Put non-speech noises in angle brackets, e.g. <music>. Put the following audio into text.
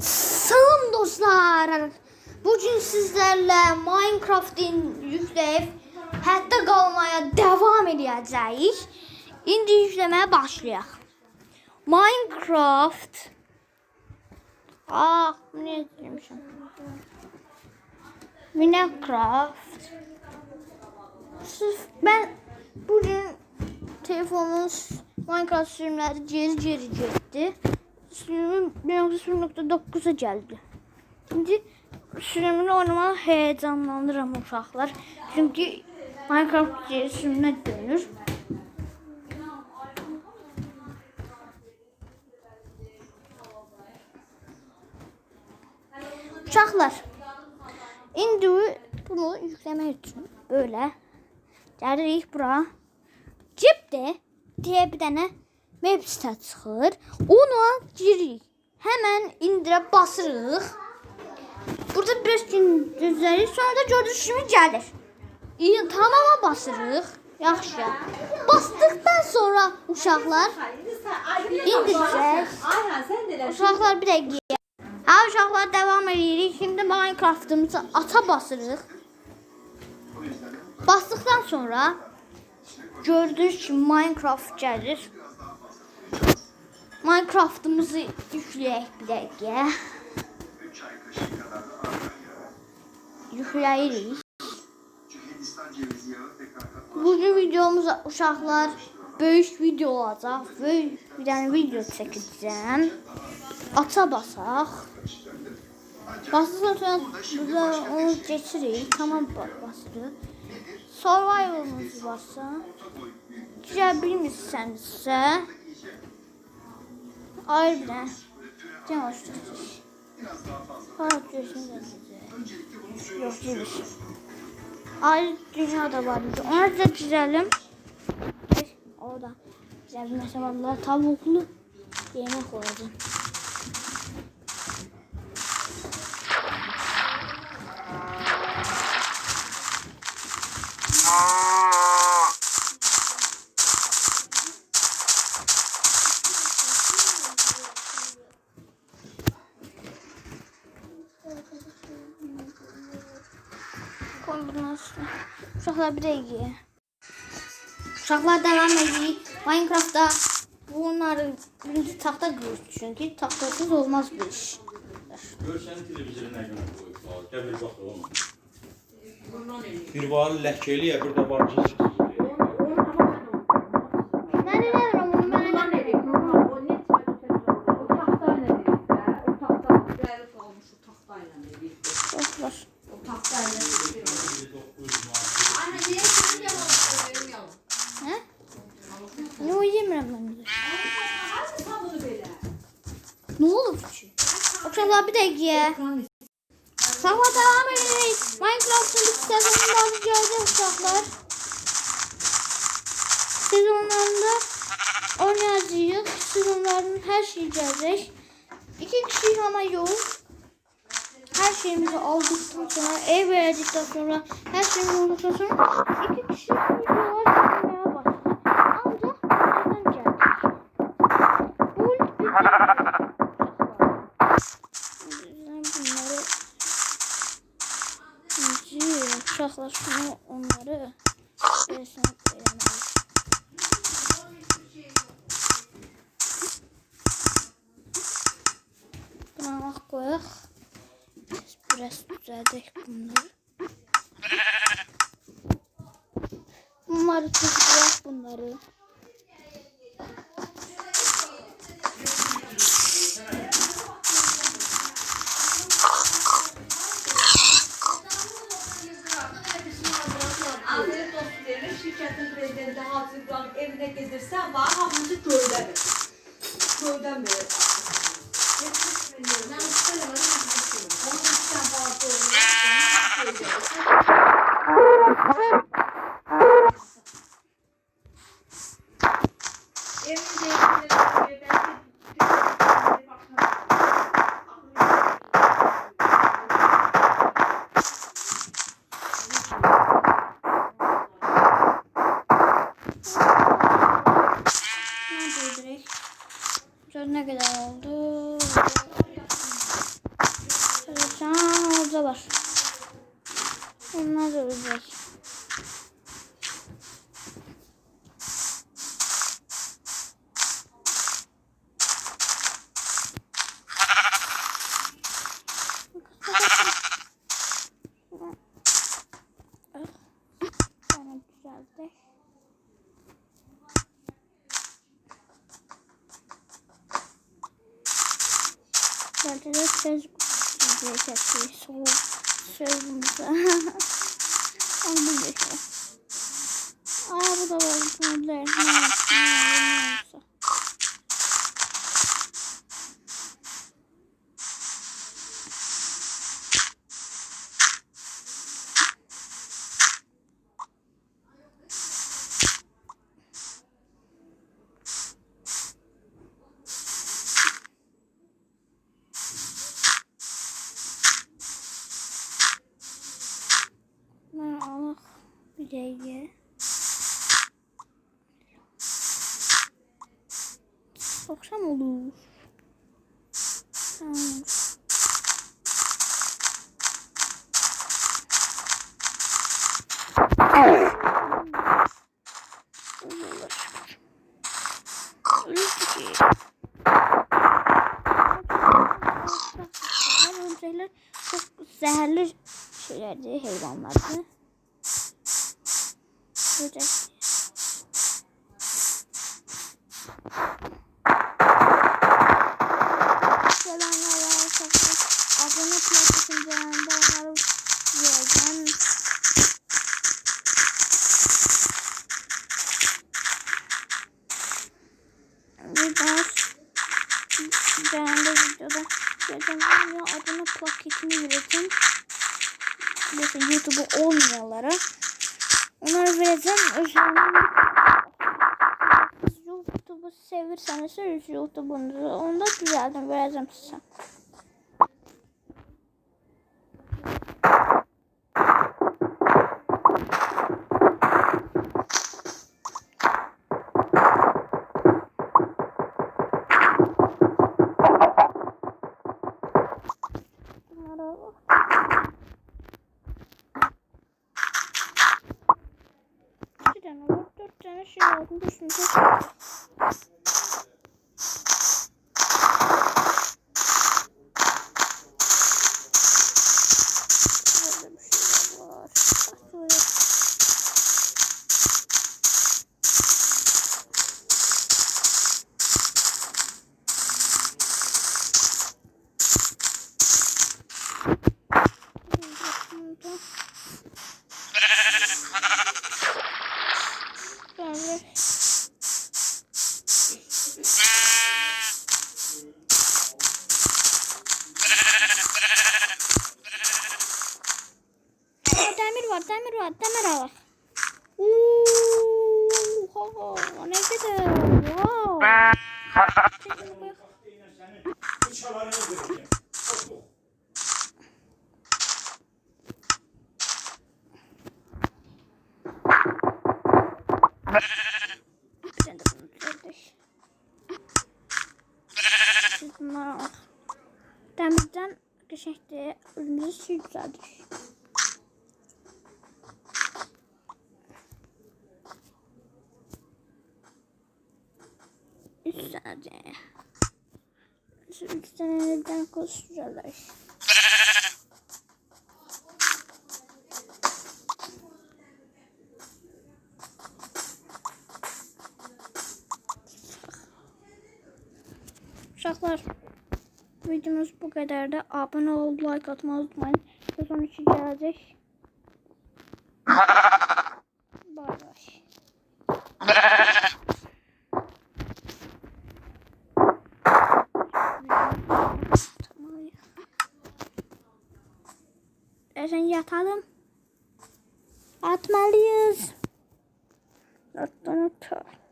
Salam dostlar. Bugün sizlerle Minecraft'in yükləyib hətta qalmaya devam edəcəyik. İndi yükləməyə başlayaq. Minecraft Ah, ne demişim? Minecraft. Sırf ben bugün telefonun Minecraft sürümleri geri geri gitti. Sürümüm 1.0.9'a geldi. Şimdi sürümünü oynamaya heyecanlanıram uşaqlar. Çünkü Minecraft geri sürümünə dönür. Uşaqlar, indi bunu yükləmək üçün böyle gəlirik bura. Cibdə deyə bir dənə web sitə çıxır. Ona giririk. Həmən indirə basırıq. Burada bir gün gözləyirik. Sonra da gördüyünüz gəlir. İyi, tamama basırıq. Yaxşı. Basdıqdan sonra uşaqlar indirəcək. Uşaqlar bir dəqiqə. Ha uşaqlar devam edirik. Şimdi Minecraft'ımızı ata basırıq. Bastıktan sonra gördüğünüz kimi Minecraft gəlir. Minecraft'ımızı yükləyək bir dəqiqə. Yükləyirik. Bugün videomuz uşaqlar böyük video olacaq. Böyük bir dənə video çəkəcəm. Ata basaq. Basdıqdan sonra burada onu geçirik. Tamam ba- basırıq. Survival'ımız varsa. Girə bilmirsənsə. Dənə. Can başlayacaq. Ha, görüşünü də gedəcək. Yox, girir. Ayrı dünya da var. Ona da girelim. Ay, Orada. Güzel bir mesela tavuklu yemek olacak. Üstüne. Uşaqlar bir dəqiqə. Uşaqlar devam edirik. Minecraft'ta bunları birinci taxta qırır çünki taxtasız olmaz bu iş. Görsən televizoruna görə qoyublar. Gəl bir bax oğlum. Eləyir. Bir var ləkəliyə, bir də var ki. Uşaqlar bir dəqiqə. Uşaqlar devam edirik. Minecraft'ın bir sezonundan gəldi uşaqlar. Sezonlarında oynayacağıq. Sezonların hər şeyi gələcək. İki kişi ama yox. Her şeyimizi aldıktan sonra, ev verdikten sonra, her şeyimizi aldıktan sonra iki kişi videolar çekmeye başladı. Ancak nereden geldik? Bu Qoyaq. Biz biraz düzəldək bunları. Bunları çəkəcək bunları. Şirketin prezidenti Hacı İbrahim evine gelirsen var hamısı köyden verir. Verir. gösterecek. Söz ne kadar oldu? Söz 90 orada var. Onlar da olacak. Söz diyecekti. Soğuk sözümüze. <laughs> Onu bilmiyorum. Aa bu da var. Bunlar. Ne Soksam olur. Üzücü. Örümcekler çok zehirli şeylerdi, hayvanlardı. Böcek. YouTube'u olmayanlara. Onları vereceğim. Özellikle YouTube'u sevirseniz YouTube'unuzu onu da düzeltin vereceğim size. Şey aldım. Düşünce. Böyle bir şey var. Bak böyle. Burada. Böyle. Aa, demir var, demir var, demir var. Uuu, ne kadar. Wow. Sen de bunu şey düzeltir. Tane. Şu üç tane neden koşacaklar. Uşaqlar, videomuz bu qədərdir. Abunə olub, like atmayı unutmayın. Son iki gələcək. Bay bay. <laughs> önce atalım. Atmalıyız. Not, not, not.